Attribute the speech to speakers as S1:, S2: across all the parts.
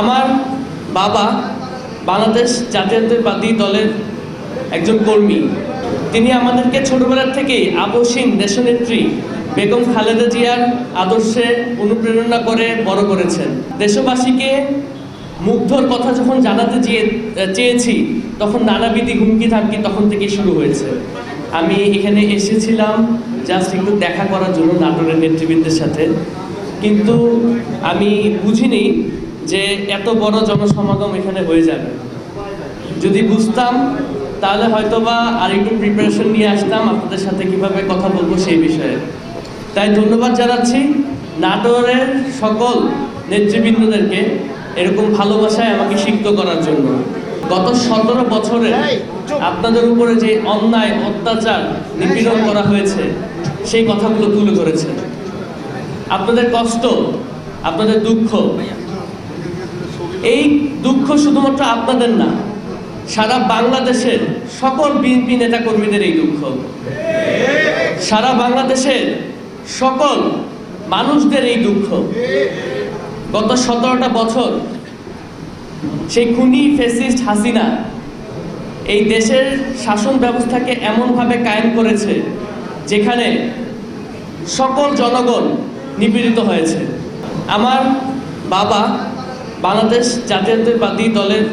S1: আমার বাবা বাংলাদেশ জাতীয়তাবাদী দলের একজন কর্মী। তিনি আমাদেরকে ছোটবেলার থেকেই আবসীন দেশনেত্রী বেগম খালেদা জিয়ার আদর্শে অনুপ্রেরণা করে বড় করেছেন। দেশবাসীকে মুগ্ধর কথা যখন জানাতে চেয়ে চেয়েছি, তখন নানাবিধি হুমকি থামকি তখন থেকে শুরু হয়েছে। আমি এখানে এসেছিলাম জাস্ট একটু দেখা করার জন্য নাটোরের নেতৃবৃন্দের সাথে। কিন্তু আমি বুঝিনি যে এত বড় জনসমাগম এখানে হয়ে যাবে। যদি বুঝতাম তাহলে হয়তোবা আর একটু প্রিপারেশন নিয়ে আসতাম আপনাদের সাথে কীভাবে কথা বলব সেই বিষয়ে। তাই ধন্যবাদ জানাচ্ছি নাটোরের সকল নেতৃবৃন্দদেরকে এরকম ভালোবাসায় আমাকে সিক্ত করার জন্য। গত সতেরো বছরে আপনাদের উপরে যে অন্যায় অত্যাচার নিপীড়ন করা হয়েছে সেই কথাগুলো তুলে ধরেছে। আপনাদের কষ্ট আপনাদের দুঃখ এই দুঃখ শুধুমাত্র আপনাদের না, সারা বাংলাদেশের সকল বিএনপি নেতাকর্মীদের এই দুঃখ। সারা বাংলাদেশের সকল মানুষদের এই দুঃখ। গত সতেরোটা বছর সেই খুনি ফেসিস্ট হাসিনা এই দেশের শাসন ব্যবস্থাকে এমনভাবে কায়েম করেছে, যেখানে সকল জনগণ নিপীড়িত হয়েছে। আমার বাবা বাংলাদেশ জাতীয়তাবাদী দলের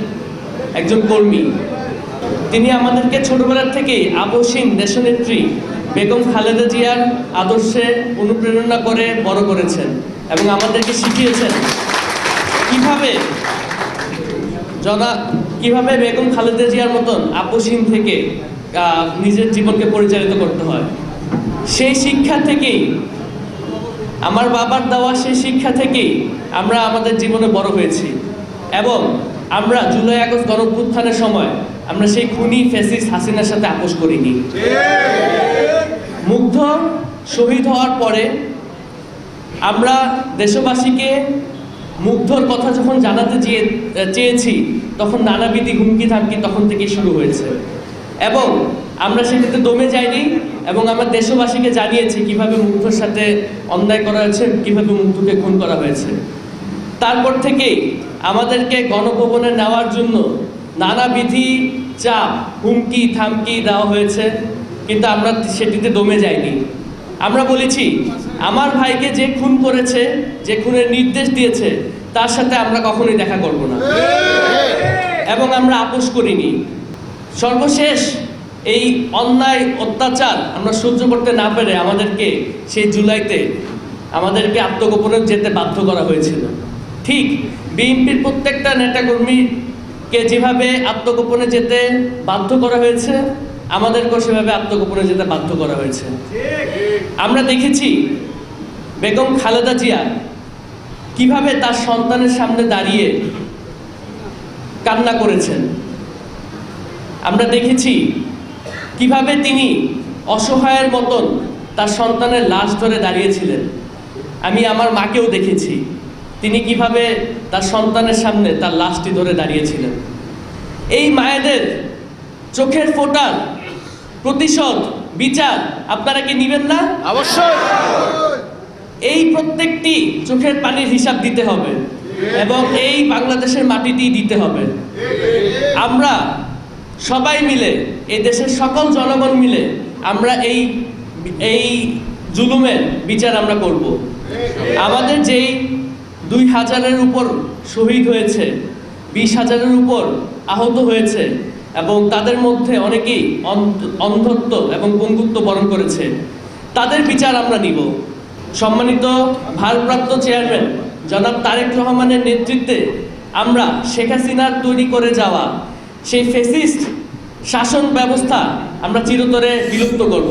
S1: একজন কর্মী। তিনি আমাদেরকে ছোটবেলার থেকেই আবসীন দেশনেত্রী বেগম খালেদা জিয়ার আদর্শে অনুপ্রেরণা করে বড় করেছেন এবং আমাদেরকে শিখিয়েছেন কীভাবে জনা, কীভাবে বেগম খালেদা জিয়ার মতন আপসীন থেকে নিজের জীবনকে পরিচালিত করতে হয়। সেই শিক্ষা থেকেই আমার বাবার দেওয়া সেই শিক্ষা থেকেই আমরা আমাদের জীবনে বড় হয়েছি। এবং আমরা জুলাই আগস্ট গণভ্যুত্থানের সময় আমরা সেই খুনি ফেসিস হাসিনার সাথে আপোষ করিনি। মুগ্ধ, শহীদ হওয়ার পরে আমরা দেশবাসীকে মুগ্ধর কথা যখন জানাতে চেয়ে, চেয়েছি, তখন নানাবিধি হুমকি থামকি তখন থেকে শুরু হয়েছে। এবং আমরা সেটাতে দমে যাইনি এবং আমার দেশবাসীকে জানিয়েছি কীভাবে মুগ্ধর সাথে অন্যায় করা হয়েছে কীভাবে মুগ্ধকে খুন করা হয়েছে। তারপর থেকেই আমাদেরকে গণভবনে নেওয়ার জন্য নানাবিধি চাপ হুমকি থামকি দেওয়া হয়েছে কিন্তু আমরা সেটিতে দমে যাইনি। আমরা বলেছি আমার ভাইকে যে খুন করেছে যে খুনের নির্দেশ দিয়েছে তার সাথে আমরা কখনোই দেখা করব না। এবং আমরা আপোষ করিনি। সর্বশেষ এই অন্যায় অত্যাচার আমরা সহ্য করতে না পেরে আমাদেরকে সেই জুলাইতে আমাদেরকে আত্মগোপনে যেতে বাধ্য করা হয়েছিল। ঠিক বিএনপির প্রত্যেকটা নেতাকর্মীকে যেভাবে আত্মগোপনে যেতে বাধ্য করা হয়েছে, আমাদেরকেও সেভাবে আত্মগোপনে যেতে বাধ্য করা হয়েছে। আমরা দেখেছি বেগম খালেদা জিয়া কীভাবে তার সন্তানের সামনে দাঁড়িয়ে কান্না করেছেন। আমরা দেখেছি কীভাবে তিনি অসহায়ের মতন তার সন্তানের লাশ ধরে দাঁড়িয়েছিলেন? আমি আমার মাকেও দেখেছি। তিনি কীভাবে তার সন্তানের সামনে তার লাশটি ধরে দাঁড়িয়েছিলেন? এই মায়েদের চোখের ফোটার প্রতিশোধ বিচার আপনারা কি নিবেন না?
S2: অবশ্যই।
S1: এই প্রত্যেকটি চোখের পানির হিসাব দিতে হবে এবং এই বাংলাদেশের মাটিতেই দিতে হবে। আমরা সবাই মিলে, এই দেশের সকল জনগণ মিলে আমরা এই এই জুলুমের বিচার আমরা করব। আমাদের যেই দুই হাজারের উপর শহীদ হয়েছে, বিশ হাজারের উপর আহত হয়েছে এবং তাদের মধ্যে অনেকেই অন্ধ- অন্ধত্ব এবং পঙ্গুত্ব বরণ করেছে, তাদের বিচার আমরা নিব। সম্মানিত ভারপ্রাপ্ত চেয়ারম্যান জনাব তারেক রহমানের নেতৃত্বে আমরা শেখ হাসিনার তৈরি করে যাওয়া সেই ফেসিস্ট শাসন ব্যবস্থা আমরা চিরতরে বিলুপ্ত করব।